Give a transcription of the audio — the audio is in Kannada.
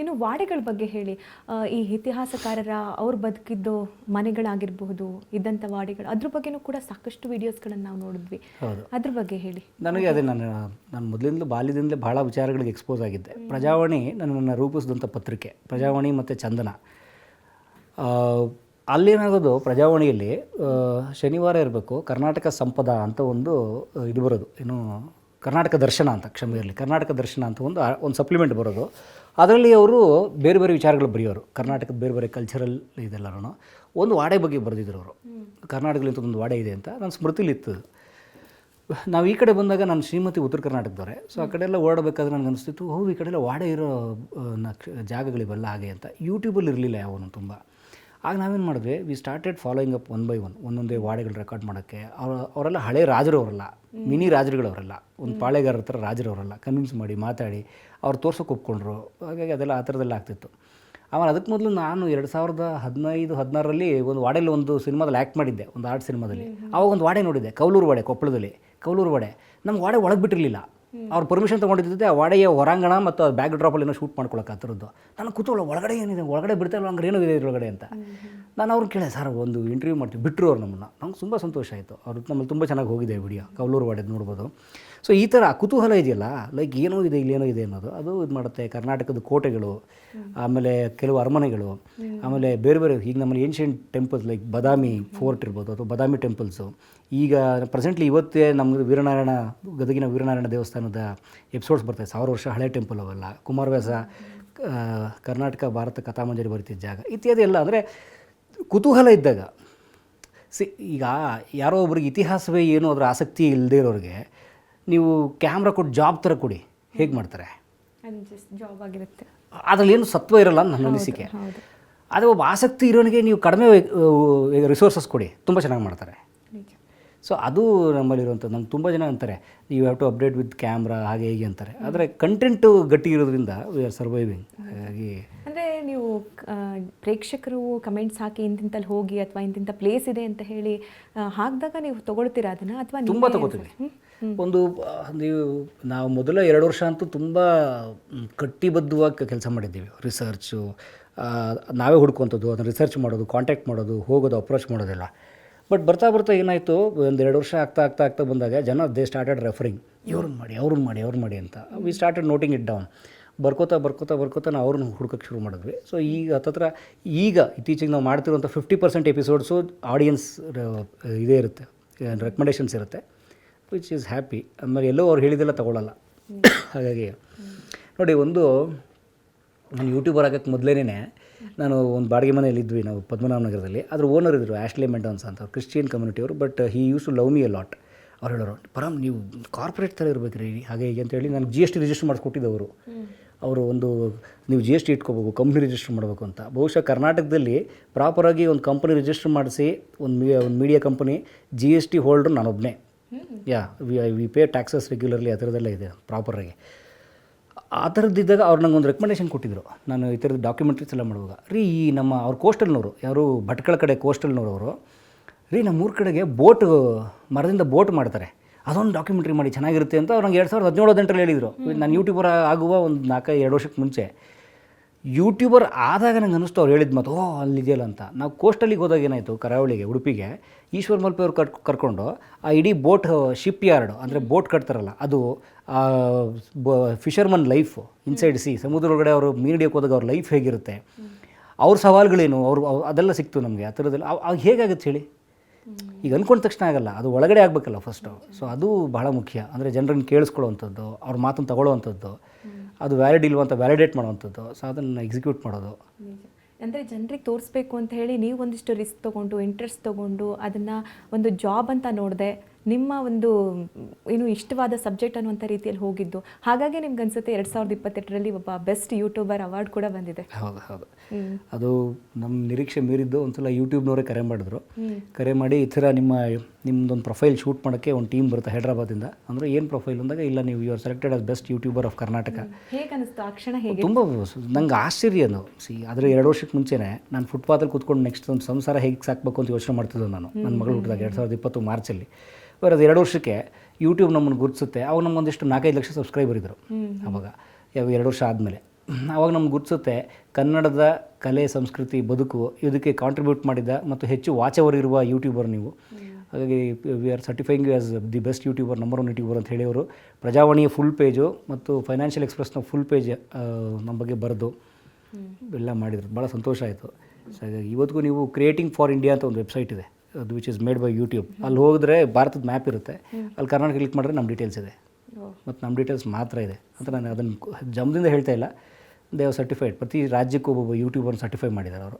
ಇನ್ನು ವಾಡೆಗಳ ಬಗ್ಗೆ ಹೇಳಿ. ಈ ಇತಿಹಾಸಕಾರರ ಅವ್ರು ಬದುಕಿದ್ದು ಮನೆಗಳಾಗಿರಬಹುದು ಇದ್ದಂಥ ವಾಡೆಗಳು ಅದ್ರ ಬಗ್ಗೆನೂ ಕೂಡ ಸಾಕಷ್ಟು ವಿಡಿಯೋಸ್ಗಳನ್ನು ನಾವು ನೋಡಿದ್ವಿ. ಅದ್ರ ಬಗ್ಗೆ ಹೇಳಿ. ನನಗೆ ಅದೇ ನಾನು ನಾನು ಮೊದಲಿಂದಲೂ ಬಾಲ್ಯದಿಂದಲೇ ಭಾಳ ವಿಚಾರಗಳಿಗೆ ಎಕ್ಸ್ಪೋಸ್ ಆಗಿದ್ದೆ. ಪ್ರಜಾವಾಣಿ ನನ್ನನ್ನು ರೂಪಿಸಿದಂಥ ಪತ್ರಿಕೆ ಪ್ರಜಾವಾಣಿ ಮತ್ತು ಚಂದನ. ಅಲ್ಲೇನಾಗೋದು ಪ್ರಜಾವಾಣಿಯಲ್ಲಿ ಶನಿವಾರ ಇರಬೇಕು ಕರ್ನಾಟಕ ಸಂಪದ ಅಂತ ಒಂದು ಇದು ಬರೋದು. ಏನು ಕರ್ನಾಟಕ ದರ್ಶನ ಅಂತ ಕ್ಷಮೆ ಇರಲಿ, ಕರ್ನಾಟಕ ದರ್ಶನ ಅಂತ ಒಂದು ಒಂದು ಸಪ್ಲಿಮೆಂಟ್ ಬರೋದು. ಅದರಲ್ಲಿ ಅವರು ಬೇರೆ ಬೇರೆ ವಿಚಾರಗಳು ಬರೆಯೋರು. ಕರ್ನಾಟಕದ ಬೇರೆ ಬೇರೆ ಕಲ್ಚರಲ್ ಇದೆಲ್ಲರೂ ಒಂದು ವಾಡೆ ಬಗ್ಗೆ ಬರೆದಿದ್ರು ಅವರು. ಕರ್ನಾಟಕದಲ್ಲಿ ಒಂದು ವಾಡೆ ಇದೆ ಅಂತ ನನ್ನ ಸ್ಮೃತಿಲಿತ್ತು ನಾವು ಈ ಕಡೆ ಬಂದಾಗ ನಾನು ಶ್ರೀಮತಿ ಉತ್ತರ ಕರ್ನಾಟಕದವರೆ. ಸೊ ಆ ಕಡೆ ಎಲ್ಲ ಓಡಬೇಕಾದ್ರೆ ನನಗೆ ಅನಿಸ್ತಿತ್ತು, ಹೌದು, ಈ ಕಡೆ ಎಲ್ಲ ವಾಡೆ ಇರೋ ಜಾಗಗಳಿವೆಲ್ಲ ಹಾಗೆ ಅಂತ. ಯೂಟ್ಯೂಬಲ್ಲಿ ಇರಲಿಲ್ಲ ಯಾವನು ತುಂಬ. ಆಗ ನಾವೇನು ಮಾಡಿದ್ವಿ we started following up one by one ಒಂದೊಂದೇ ವಾಡೆಗಳು ರೆಕಾರ್ಡ್ ಮಾಡೋಕ್ಕೆ. ಅವ್ರ ಅವರೆಲ್ಲ ಹಳೆ ರಾಜರು ಅವರಲ್ಲ ಮಿನಿ ರಾಜರುಗಳವರಲ್ಲ ಒಂದು ಪಾಳೆಗಾರರ ರಾಜರು ಅವರಲ್ಲ ಕನ್ವಿನ್ಸ್ ಮಾಡಿ ಮಾತಾಡಿ ಅವ್ರು ತೋರ್ಸೋಕೆ ಒಪ್ಕೊಂಡ್ರು. ಹಾಗಾಗಿ ಅದೆಲ್ಲ ಆ ಥರದಲ್ಲಿ ಆಗ್ತಿತ್ತು. ಆಮೇಲೆ ಅದಕ್ಕೆ ಮೊದಲು ನಾನು ಎರಡು ಸಾವಿರದ ಹದಿನೈದು ಹದಿನಾರರಲ್ಲಿ ಒಂದು ವಾಡೆಯಲ್ಲಿ ಒಂದು ಸಿನಿಮಾದಲ್ಲಿ ಆ್ಯಕ್ಟ್ ಮಾಡಿದ್ದೆ ಒಂದು ಆರ್ಟ್ ಸಿನಿಮಾದಲ್ಲಿ. ಆವಾಗ ಒಂದು ವಾಡೆ ನೋಡಿದ್ದೆ ಕೌಲೂರು ವಾಡೆ ಕೊಪ್ಪಳದಲ್ಲಿ. ಕೌಲೂರು ವಾಡೆ ನಮ್ಮ ವಾಡೆ ಒಳಗೆ ಬಿಟ್ಟಿರಲಿಲ್ಲ. ಅವ್ರು ಪರ್ಮಿಷನ್ ತೊಗೊಂಡಿದ್ದೆ ಆ ವಾಡೆಯ ಹೊರಾಂಗಣ ಮತ್ತು ಅದು ಬ್ಯಾಕ್ ಡ್ರಾಪಲ್ಲಿ ಏನೋ ಶೂಟ್ ಮಾಡ್ಕೊಳಕ್ಕೆ ಆ ಥರದ್ದು. ನಾನು ಕೂತೋಳ ಒಳಗಡೆ ಏನಿದೆ ಒಳಗಡೆ ಬಿಡ್ತಾ ಇಲ್ಲ ಹಂಗಾರೆ ಏನೋ ಇದೆ ಒಳಗಡೆ ಅಂತ. ನಾನು ಅವ್ರು ಕೇಳಿದೆ ಸರ್ ಒಂದು ಇಂಟರ್ವ್ಯೂ ಮಾಡ್ತೀವಿ. ಬಿಟ್ಟರು ಅವ್ರು ನಮ್ಮನ್ನು. ನಂಗೆ ತುಂಬ ಸಂತೋಷ ಆಯಿತು. ಅವ್ರು ನಮ್ಮಲ್ಲಿ ತುಂಬ ಚೆನ್ನಾಗಿ ಹೋಗಿದೆ ವಿಡಿಯೋ ಕವಲೂರು ವಾಡೆದು ನೋಡ್ಬೋದು. ಸೊ ಈ ಥರ ಕುತೂಹಲ ಇದೆಯಲ್ಲ ಲೈಕ್ ಏನೋ ಇದೆ ಇಲ್ಲೇನೋ ಇದೆ ಅನ್ನೋದು ಅದು ಇದು ಮಾಡುತ್ತೆ. ಕರ್ನಾಟಕದ ಕೋಟೆಗಳು ಆಮೇಲೆ ಕೆಲವು ಅರಮನೆಗಳು ಆಮೇಲೆ ಬೇರೆ ಬೇರೆ ಈಗ ನಮ್ಮಲ್ಲಿ ancient temples like Badami fort ಇರ್ಬೋದು ಅಥವಾ ಬದಾಮಿ ಟೆಂಪಲ್ಸು ಈಗ ಪ್ರೆಸೆಂಟ್ಲಿ ಇವತ್ತೇ ನಮ್ಮದು ವೀರನಾರಾಯಣ ಗದಗಿನ ವೀರನಾರಾಯಣ ದೇವಸ್ಥಾನದ ಎಪಿಸೋಡ್ಸ್ ಬರ್ತವೆ. ಸಾವಿರ ವರ್ಷ ಹಳೆ ಟೆಂಪಲ್ ಅವೆಲ್ಲ. ಕುಮಾರವ್ಯಾಸ ಕರ್ನಾಟಕ ಭಾರತ ಕಥಾಮಂಜರಿ ಬರ್ತಿದ್ದ ಜಾಗ. ಇತ್ಯಾದಿ ಎಲ್ಲ ಅಂದರೆ ಕುತೂಹಲ ಇದ್ದಾಗ. ಸಿ ಈಗ ಯಾರೋ ಒಬ್ರಿಗೆ ಇತಿಹಾಸವೇ ಏನು ಅದರ ಆಸಕ್ತಿ ಇಲ್ಲದೆ ಇರೋರಿಗೆ ನೀವು ಕ್ಯಾಮ್ರಾ ಕೊಟ್ಟು ಜಾಬ್ ಥರ ಕೊಡಿ. ಹೇಗೆ ಮಾಡ್ತಾರೆ? ಜಾಬ್ ಆಗಿರುತ್ತೆ. ಅದರಲ್ಲಿ ಏನು ಸತ್ವ ಇರಲ್ಲ ನನ್ನ ಅನಿಸಿಕೆ. ಅದೇ ಆದರೆ ಒಬ್ಬ ಆಸಕ್ತಿ ಇರೋನಿಗೆ ನೀವು ಕಡಿಮೆ ರಿಸೋರ್ಸಸ್ ಕೊಡಿ. ತುಂಬ ಚೆನ್ನಾಗಿ ಮಾಡ್ತಾರೆ. ಸೊ ಅದು ನಮ್ಮಲ್ಲಿರುವಂಥದ್ದು ನಂಗೆ ತುಂಬ ಜನ ಅಂತಾರೆ you have to update with camera ಹಾಗೆ ಹೀಗೆ ಅಂತಾರೆ. ಆದರೆ ಕಂಟೆಂಟು ಗಟ್ಟಿ ಇರೋದ್ರಿಂದ ವಿ ಆರ್ ಸರ್ವೈವಿಂಗ್ ಹಾಗಾಗಿ ಅಂದರೆ ನೀವು ಪ್ರೇಕ್ಷಕರು ಕಮೆಂಟ್ಸ್ ಹಾಕಿ ಇಂತಿಂತಲ್ಲಿ ಹೋಗಿ ಅಥವಾ ಇಂತಿಂಥ ಪ್ಲೇಸ್ ಇದೆ ಅಂತ ಹೇಳಿ ಹಾಕಿದಾಗ ನೀವು ತೊಗೊಳ್ತೀರಾ ಅದನ್ನು ಅಥವಾ ತುಂಬ ತಗೋತೀವಿ ಒಂದು ನೀವು ನಾವು ಮೊದಲ ಎರಡು ವರ್ಷ ಅಂತೂ ತುಂಬ ಕಟ್ಟಿಬದ್ಧವಾಗಿ ಕೆಲಸ ಮಾಡಿದ್ದೀವಿ. ರಿಸರ್ಚು ನಾವೇ ಹುಡ್ಕೊಂಥದ್ದು ಅದನ್ನು ರಿಸರ್ಚ್ ಮಾಡೋದು ಕಾಂಟ್ಯಾಕ್ಟ್ ಮಾಡೋದು ಹೋಗೋದು ಅಪ್ರೋಚ್ ಮಾಡೋದೆಲ್ಲ. ಬಟ್ ಬರ್ತಾ ಬರ್ತಾ ಏನಾಯಿತು? ಒಂದು ಎರಡು ವರ್ಷ ಆಗ್ತಾ ಆಗ್ತಾ ಆಗ್ತಾ ಬಂದಾಗ ಜನ ದೇ ಸ್ಟಾರ್ಟೆಡ್ ರೆಫರಿಂಗ್ ಇವ್ರನ್ನ ಮಾಡಿ ಅವ್ರನ್ನ ಮಾಡಿ ಅವ್ರನ್ನ ಮಾಡಿ ಅಂತ. We started noting it down ಬರ್ಕೋತಾ ಬರ್ಕೋತಾ ಬರ್ಕೋತಾ ನಾವು ಅವ್ರನ್ನ ಹುಡ್ಕೋಕ್ಕೆ ಶುರು ಮಾಡಿದ್ವಿ. ಸೊ ಈಗ ಹತ್ತತ್ರ ಈಗ ಇತ್ತೀಚೆಗೆ ನಾವು ಮಾಡ್ತಿರುವಂಥ ಫಿಫ್ಟಿ ಪರ್ಸೆಂಟ್ ಎಪಿಸೋಡ್ಸು ಆಡಿಯನ್ಸ್ ಇದೇ ಇರುತ್ತೆ. ರೆಕಮೆಂಡೇಷನ್ಸ್ ಇರುತ್ತೆ. ವಿಚ್ ಈಸ್ ಹ್ಯಾಪಿ ಆಮೇಲೆ ಎಲ್ಲೋ ಅವ್ರು ಹೇಳಿದೆಲ್ಲ ತಗೊಳ್ಳಲ್ಲ ಹಾಗಾಗಿ ನೋಡಿ ಒಂದು ನಾನು ಯೂಟ್ಯೂಬರ್ ಆಗೋಕ್ಕೆ ಮೊದಲೇನೇ ನಾನು ಒಂದು ಬಾಡಿಗೆ ಮನೆಯಲ್ಲಿ ಇದ್ವಿ ನಾವು ಪದ್ಮನಾಭನಗರದಲ್ಲಿ ಅದ್ರ ಓನರ್ ಇದ್ದರು ಆ್ಯಶ್ಲಿ ಮೆಂಡೋನ್ಸ್ ಅಂತ Christian ಕಮ್ಯುನಿಟಿಯವರು but he used to love me a lot ಅವ್ರು ಹೇಳೋರು ಪರಮ್ ನೀವು ಕಾರ್ಪೊರೇಟ್ ಥರ ರೀ ಹಾಗೆ ಹೀಗೆ ಅಂತೇಳಿ ನಾನು ಜಿ ಎಸ್ ಟಿ ರಿಜಿಸ್ಟರ್ ಮಾಡಿಸ್ಕೊಟ್ಟಿದ್ದವರು ಅವರು ಒಂದು ನೀವು ಜಿ ಎಸ್ ಟಿ ಇಟ್ಕೋಬೇಕು ಕಂಪ್ನಿ ರಿಜಿಸ್ಟರ್ ಮಾಡಬೇಕು ಅಂತ. ಬಹುಶಃ ಕರ್ನಾಟಕದಲ್ಲಿ ಪ್ರಾಪರಾಗಿ ಒಂದು ಕಂಪ್ನಿ ರಿಜಿಸ್ಟರ್ ಮಾಡಿಸಿ ಒಂದು ಮೀ ಒಂದು media company G S T holder ನಾನೊಬ್ಬನೇ yeah we we pay taxes regularly ಆ ಥರದ್ದೆಲ್ಲ ಇದೆ ಪ್ರಾಪರಾಗಿ ಆ ಥರದ್ದಿದ್ದಾಗ ಅವ್ರು ನಂಗೆ ಒಂದು ರೆಕಮೆಂಡೇಷನ್ ಕೊಟ್ಟಿದ್ದರು ನಾನು ಈ ಥರದ ಡಾಕ್ಯುಮೆಂಟ್ರೀಸ್ ಎಲ್ಲ ಮಾಡುವಾಗ. ರೀ, ಈ ನಮ್ಮ ಅವ್ರ ಕೋಸ್ಟಲ್ನವರು ಯಾರು ಭಟ್ಕಳ ಕಡೆ ಕೋಸ್ಟಲ್ನವರು ಅವರು, ರೀ, ನಮ್ಮ ಊರ ಕಡೆಗೆ ಬೋಟ್, ಮರದಿಂದ ಬೋಟ್ ಮಾಡ್ತಾರೆ. ಅದೊಂದು ಡಾಕ್ಯುಮೆಂಟ್ರಿ ಮಾಡಿ ಚೆನ್ನಾಗಿರುತ್ತೆ ಅಂತ ಅವ್ರು ನಂಗೆ ಎರಡು ಸಾವಿರದ ಹದಿನೇಳು ಹದಿನೆಂಟರಲ್ಲಿ ಹೇಳಿದರು. ನಾನು ಯೂಟ್ಯೂಬರ್ ಆಗುವ ಒಂದು ನಾಲ್ಕೈದು ಎರಡು ವರ್ಷಕ್ಕೆ ಮುಂಚೆ. ಯೂಟ್ಯೂಬರ್ ಆದಾಗ ನಂಗೆ ಅನ್ನಿಸ್ತು, ಅವ್ರು ಹೇಳಿದ ಮಾತು, ಓ, ಅಲ್ಲಿದೆಯಲ್ಲ ಅಂತ. ನಾವು ಕೋಸ್ಟಲ್ಲಿಗೆ ಹೋದಾಗ ಏನಾಯಿತು, ಕರಾವಳಿಗೆ, ಉಡುಪಿಗೆ, ಈಶ್ವರ್ ಮಲ್ಪೆ ಅವ್ರು ಕಟ್ ಕರ್ಕೊಂಡು, ಆ ಇಡೀ ಬೋಟ್ ಶಿಪ್ ಯಾರ್ಡ್ ಅಂದರೆ ಬೋಟ್ ಕಟ್ತಾರಲ್ಲ, ಅದು ಫಿಷರ್ಮನ್ ಲೈಫ್ ಇನ್ಸೈಡ್ ಸಿ ಸಮುದ್ರ ಒಳಗಡೆ ಅವರು ಮೀನು ಹಿಡಿಯೋಕೆ ಹೋದಾಗ ಅವ್ರ ಲೈಫ್ ಹೇಗಿರುತ್ತೆ. ಅವ್ರ ಸವಾಲುಗಳೇನು, ಅವರು, ಅವ್- ಅದೆಲ್ಲ ಸಿಕ್ತು ನಮಗೆ, ಆ ಥರದಲ್ಲಿ ಅವಾಗ ಅವ್ ಹೇಗಾಗುತ್ತೆ ಹೇಳಿ? ಈಗ ಅಂದ್ಕೊಂಡ ತಕ್ಷಣ ಆಗಲ್ಲ, ಅದು ಒಳಗಡೆ ಆಗಬೇಕಲ್ಲ ಫಸ್ಟು ಸೊ ಅದು ಬಹಳ ಮುಖ್ಯ. ಅಂದರೆ ಜನರನ್ನು ಕೇಳಿಸ್ಕೊಳ್ಳೋವಂಥದ್ದು, ಅವ್ರ ಮಾತನ್ನು ತಗೊಳ್ಳೋವಂಥದ್ದು. ಅದು ವ್ಯಾಲಿಡ್ ಇಲ್ವ ಅಂತ ವ್ಯಾಲಿಡೇಟ್ ಮಾಡುವಂಥದ್ದು. ಸೊ ಅದನ್ನು ಎಕ್ಸಿಕ್ಯೂಟ್ ಮಾಡೋದು. ಅಂದರೆ ಜನರಿಗೆ ತೋರಿಸ್ಬೇಕು ಅಂತ ಹೇಳಿ ನೀವು ಒಂದಿಷ್ಟು ರಿಸ್ಕ್ ತೊಗೊಂಡು ಇಂಟ್ರೆಸ್ಟ್ ತೊಗೊಂಡು, ಅದನ್ನು ಒಂದು ಜಾಬ್ ಅಂತ ನೋಡಿದೆ ನಿಮ್ಮ ಒಂದು ಏನು ಇಷ್ಟವಾದ ಸಬ್ಜೆಕ್ಟ್ ಅನ್ನುವಂಥ ರೀತಿಯಲ್ಲಿ ಹೋಗಿದ್ದು. ಹಾಗಾಗಿ ನಿಮ್ಗೆ ಅನ್ಸುತ್ತೆ ಎರಡು ಸಾವಿರದ ಇಪ್ಪತ್ತೆಂಟರಲ್ಲಿ ಒಬ್ಬ ಬೆಸ್ಟ್ ಯೂಟ್ಯೂಬರ್ ಅವಾರ್ಡ್ ಕೂಡ ಬಂದಿದೆ. ಹೌದು ಹೌದು. ಅದು ನಮ್ಮ ನಿರೀಕ್ಷೆ ಮೀರಿದ್ದು ಒಂದ್ಸಲ ಯೂಟ್ಯೂಬ್ನವರೇ ಕರೆ ಮಾಡಿದ್ರು. ಕರೆ ಮಾಡಿ ಈ ಥರ ನಿಮ್ಮ ನಿಮ್ಮದೊಂದು ಪ್ರೊಫೈಲ್ ಶೂಟ್ ಮಾಡೋಕ್ಕೆ ಒಂದು ಟೀಮ್ ಬರುತ್ತೆ ಹೈದ್ರಾಬಾದಿಂದ ಅಂದರೆ ಏನು ಪ್ರೊಫೈಲ್ ಅಂದಾಗ ಇಲ್ಲ ನೀವು you are selected as best YouTuber of Karnataka ಹೇಗೆ ಅನಿಸ್ತು ಆ ಕ್ಷಣ ಹೇಗೆ? ತುಂಬ ನಂಗೆ ಆಶ್ಚರ್ಯ ಅದು. ಸಿ ಆದರೆ ಎರಡು ವರ್ಷಕ್ಕೆ ಮುಂಚೆನೇ ನಾನು ಫುಟ್ಪಾತಲ್ಲಿ ಕೂತ್ಕೊಂಡು ನೆಕ್ಸ್ಟ್ ಒಂದು ಸಂಸಾರ ಹೇಗೆ ಸಾಕಬೇಕು ಅಂತ ಯೋಚನೆ ಮಾಡ್ತಿದ್ದೆ ನಾನು. ನನ್ನ ಮಗಳು ಹುಟ್ಟಿದಾಗ ಎರಡು ಸಾವಿರದ ಇಪ್ಪತ್ತು ಮಾರ್ಚಲ್ಲಿ. ಅದು ಎರಡು ವರ್ಷಕ್ಕೆ ಯೂಟ್ಯೂಬ್ ನಮ್ಮನ್ನು ಗುರುತಿಸುತ್ತೆ. ಅವಾಗ ನಮ್ಮೊಂದಿಷ್ಟು ನಾಲ್ಕೈದು ಲಕ್ಷ ಸಬ್ಸ್ಕ್ರೈಬರ್ ಇದ್ದರು. ಅವಾಗ ಯಾವ ಎರಡು ವರ್ಷ ಆದಮೇಲೆ. ಅವಾಗ ನಮ್ಗೆ ಗುರುತಿಸುತ್ತೆ ಕನ್ನಡದ ಕಲೆ ಸಂಸ್ಕೃತಿ ಬದುಕು ಇದಕ್ಕೆ ಕಾಂಟ್ರಿಬ್ಯೂಟ್ ಮಾಡಿದ ಮತ್ತು ಹೆಚ್ಚು ವಾಚವರ್ ಇರುವ ಯೂಟ್ಯೂಬರ್ ನೀವು. ಹಾಗಾಗಿ we are certifying as the best YouTuber number one YouTuber ಅಂತ ಹೇಳಿ ಅವರು ಪ್ರಜಾವಾಣಿಯ ಫುಲ್ ಪೇಜು ಮತ್ತು ಫೈನಾನ್ಷಿಯಲ್ ಎಕ್ಸ್ಪ್ರೆಸ್ನ ಫುಲ್ ಪೇಜ್ ನಮ್ಮ ಬಗ್ಗೆ ಬರೆದು ಎಲ್ಲ ಮಾಡಿದರು. ಭಾಳ ಸಂತೋಷ ಆಯಿತು. ಸೊ ಹಾಗಾಗಿ ಇವತ್ತಿಗೂ ನೀವು ಕ್ರಿಯೇಟಿಂಗ್ ಫಾರ್ ಇಂಡಿಯಾ ಅಂತ ಒಂದು ವೆಬ್ಸೈಟ್ ಇದೆ. ಅದು which is made by YouTube ಅಲ್ಲಿ ಹೋದರೆ ಭಾರತದ ಮ್ಯಾಪ್ ಇರುತ್ತೆ. ಅಲ್ಲಿ ಕರ್ನಾಟಕ ಕ್ಲಿಕ್ ಮಾಡಿದ್ರೆ ನಮ್ಮ ಡೀಟೇಲ್ಸ್ ಇದೆ. ಮತ್ತು ನಮ್ಮ ಡೀಟೇಲ್ಸ್ ಮಾತ್ರ ಇದೆ ಅಂತ ನಾನು ಅದನ್ನು ಜಮ್ದಿಂದ ಹೇಳ್ತಾ ಇಲ್ಲ. ದೇವ್ ಸರ್ಟಿಫೈಡ್ ಪ್ರತಿ ರಾಜ್ಯಕ್ಕೂ ಒಬ್ಬೊಬ್ಬ ಯೂಟ್ಯೂಬರ್ನ ಸರ್ಟಿಫೈ ಮಾಡಿದ್ದಾರೆ ಅವರು.